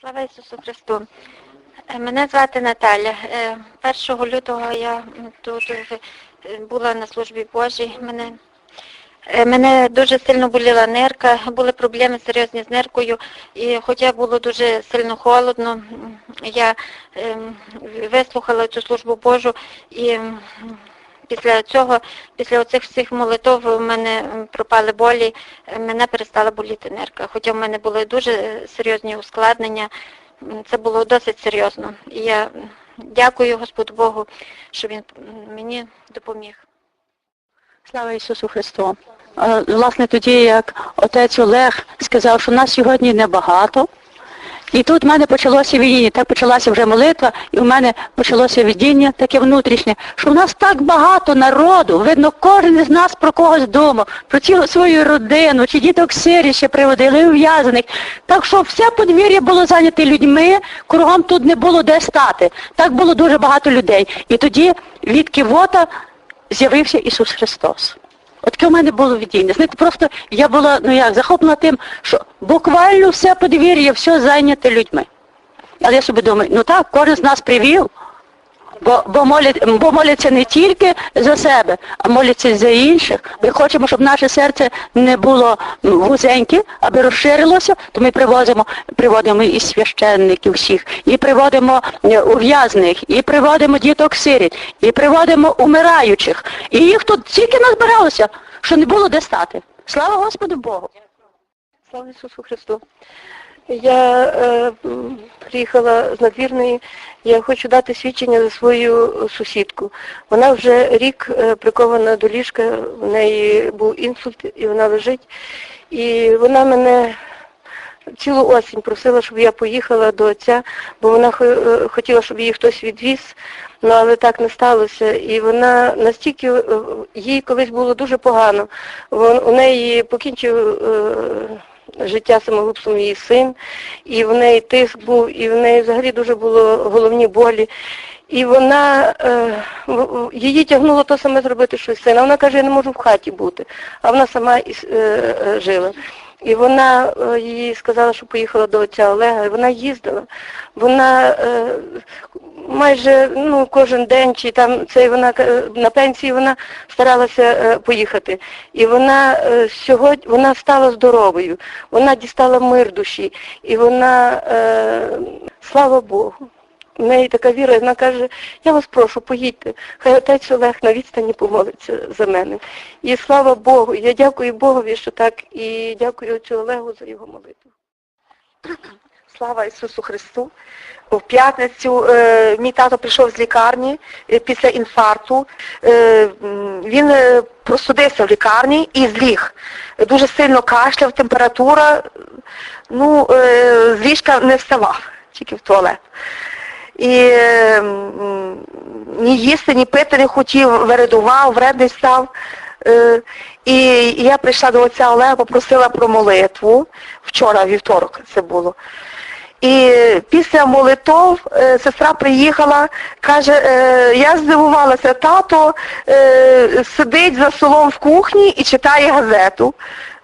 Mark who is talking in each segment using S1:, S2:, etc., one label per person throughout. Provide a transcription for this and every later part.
S1: Слава Ісусу Христу. Е, Мене звати Наталя. Е, 1 лютого я тут е, була на службі Божій. Мене, е, мене дуже сильно боліла нирка, були проблеми серйозні з ниркою. І хоча було дуже сильно холодно, я ем, вислухала цю службу Божу і після цього, після оцих всіх молитв у мене пропали болі, е, мене перестала боліти нирка. Хоча в мене були дуже е, серйозні ускладнення, це було досить серйозно. І я дякую Господу Богу, що він мені допоміг.
S2: Слава Ісусу Христу. Е, Власне, тоді, як отець Олег сказав, що нас сьогодні небагато, і тут в мене почалося видіння, так почалася вже молитва, і в мене почалося видіння таке внутрішнє, що в нас так багато народу, видно, кожен із нас про когось думав, про цілу свою родину, чи діток сирі ще приводили, ув'язаних. Так що все подвір'я було зайняте людьми, кругом тут не було де стати. Так було дуже багато людей. І тоді від кивота з'явився Ісус Христос. Таке в мене було видіння. Знаєте, просто я була, ну як, захоплена тим, що буквально все подвір'я, все зайняте людьми. Але я собі думаю, ну так, кожен з нас привів, бо, бо, молять, бо моляться не тільки за себе, а моляться за інших. Ми хочемо, щоб наше серце не було вузеньке, аби розширилося, то ми привозимо, приводимо і священників всіх, і приводимо е, ув'язних, і приводимо діток сиріт, і приводимо умираючих. І їх тут тільки назбиралося, що не було де стати. Слава Господу Богу!
S3: Слава Ісусу Христу. Я е, приїхала з надвірної. Я хочу дати свідчення за свою сусідку. Вона вже рік е, прикована до ліжка, в неї був інсульт і вона лежить. І вона мене цілу осінь просила, щоб я поїхала до отця, бо вона е, хотіла, щоб її хтось відвіз, ну але так не сталося. І вона настільки е, їй колись було дуже погано. Вон- У неї покінчив е, життя самогубством її син, і в неї тиск був, і в неї взагалі дуже було головні болі. І вона, е, її тягнуло то саме зробити, що й син. А вона каже, я не можу в хаті бути. А вона сама іс- е, е, жила. І вона е, їй сказала, що поїхала до отця Олега, і вона їздила. Вона е, майже ну, кожен день, чи там цей вона е, на пенсії вона старалася е, поїхати. І вона е, сьогодні вона стала здоровою, вона дістала мир душі, і вона, слава Богу. В неї така віра, вона каже, я вас прошу, поїдьте, хай отець Олег на відстані помолиться за мене. І слава Богу, я дякую Богові, що так, і дякую отцю Олегу за його молитву.
S4: Слава Ісусу Христу. В п'ятницю е, мій тато прийшов з лікарні е, після інфаркту. Е, він е, простудився в лікарні і зліг. Дуже сильно кашляв, температура. Ну, е, з ліжка не вставав, тільки в туалет. І е, ні їсти, ні пити не хотів, вередував, вредний став. Е, І я прийшла до отця Олега, попросила про молитву. Вчора, вівторок це було. І після молитов е, сестра приїхала, каже, е, я здивувалася, тато е, сидить за столом в кухні і читає газету,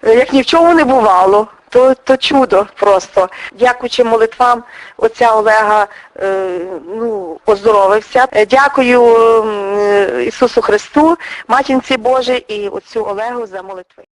S4: як ні в чому не бувало. То, то чудо просто. Дякуючи молитвам отця Олега е, ну, оздоровився. Дякую е, Ісусу Христу, Матінці Божій і отцю Олегу за молитви.